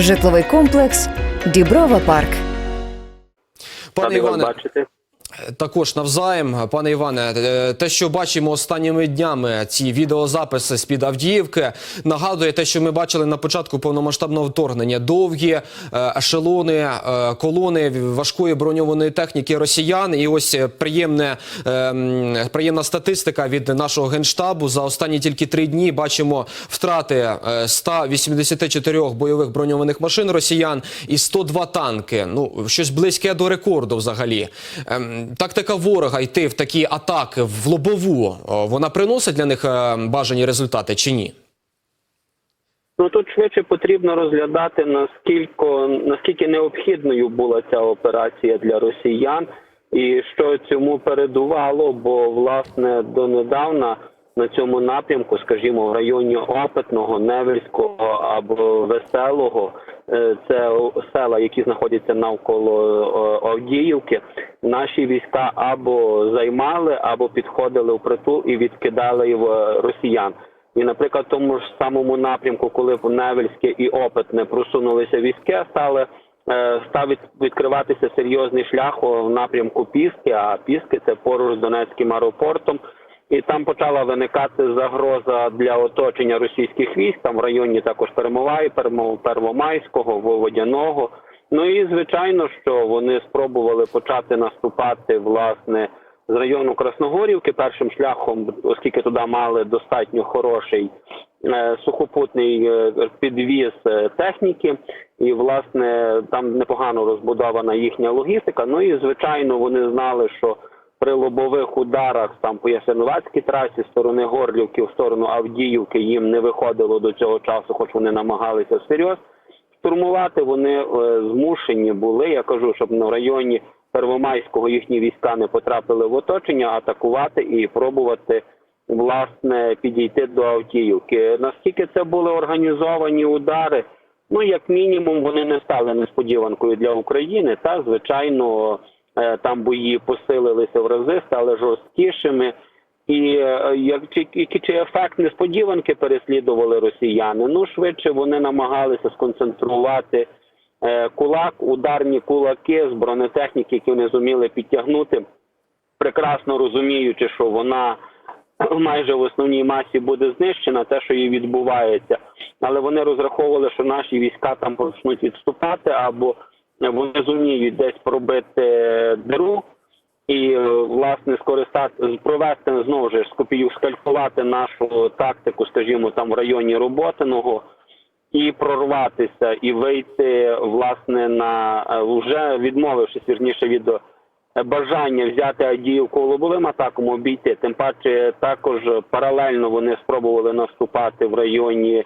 Житловий комплекс Діброва Парк. Пане Іване, бачити. Також навзаєм, пане Іване, е, те, що бачимо останніми днями, ці відеозаписи з під Авдіївки, нагадує те, що ми бачили на початку повномасштабного вторгнення. Довгі е, ешелони, е, колони важкої броньованої техніки росіян. І ось приємне, приємна статистика від нашого генштабу. За останні тільки три дні бачимо втрати е, 184 бойових броньованих машин росіян і 102 танки. Ну щось близьке до рекорду, взагалі. Тактика ворога йти в такі атаки в лобову. Вона приносить для них е, бажані результати чи ні? Ну тут швидше потрібно розглядати наскільки наскільки необхідною була ця операція для росіян, і що цьому передувало, бо власне донедавна на цьому напрямку, скажімо, в районі Опитного, Невельського або Веселого, е, це села, які знаходяться навколо е, Авдіївки, наші війська або займали, або підходили в притул і відкидали в е, росіян. І, наприклад, в тому ж самому напрямку, коли в Невельське і Опитне просунулися війська, стали е, став відкриватися серйозний шлях у напрямку Піски. А Піски це поруч з Донецьким аеропортом. І там почала виникати загроза для оточення російських військ. Там в районі також Перемовай, Перемо- Первомайського, Водяного. Ну і звичайно, що вони спробували почати наступати власне з району Красногорівки першим шляхом, оскільки туди мали достатньо хороший е, сухопутний е, підвіз е, техніки, і власне там непогано розбудована їхня логістика. Ну і звичайно, вони знали, що при лобових ударах там по Ясиновацькій трасі, сторони Горлівки, в сторону Авдіївки їм не виходило до цього часу, хоч вони намагалися всерйоз штурмувати. Вони е, змушені були. Я кажу, щоб на районі Первомайського їхні війська не потрапили в оточення, атакувати і пробувати власне підійти до Авдіївки. Наскільки це були організовані удари? Ну, як мінімум, вони не стали несподіванкою для України. Та звичайно, е, там бої посилилися в рази, стали жорсткішими. І е, які чи ефект несподіванки переслідували росіяни? Ну швидше вони намагалися сконцентрувати е, кулак, ударні кулаки з бронетехніки, які вони зуміли підтягнути, прекрасно розуміючи, що вона майже в основній масі буде знищена, те, що їй відбувається. Але вони розраховували, що наші війська там почнуть відступати, або вони зуміють десь пробити диру і е, власне скористати провести знову ж скопію скалькувати нашу тактику, скажімо, там в районі Роботиного. І прорватися, і вийти власне на е, вже відмовившись вірніше від е, бажання взяти Адіївку лобовим атаком, обійти. Тим паче також паралельно вони спробували наступати в районі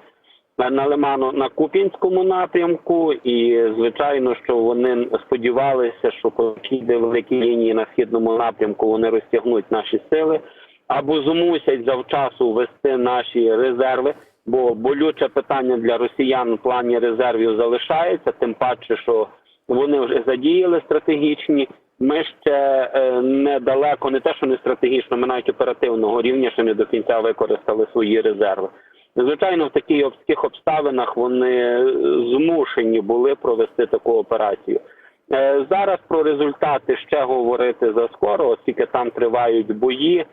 на Лиману на Куп'янському напрямку, і звичайно, що вони сподівалися, що по піде великій лінії на східному напрямку вони розтягнуть наші сили або змусять завчасу ввести наші резерви. Бо болюче питання для росіян в плані резервів залишається, тим паче, що вони вже задіяли стратегічні. Ми ще е, недалеко, не те, що не стратегічно, ми навіть оперативного рівня ще не до кінця використали свої резерви. Звичайно, в таких таких обставинах вони е, змушені були провести таку операцію. Е, Зараз про результати ще говорити заскоро, оскільки там тривають бої,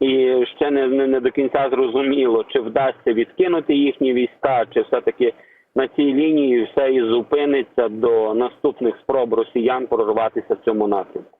і ще не, не, не до кінця зрозуміло, чи вдасться відкинути їхні війська, чи все-таки на цій лінії все і зупиниться до наступних спроб росіян прорватися в цьому напрямку.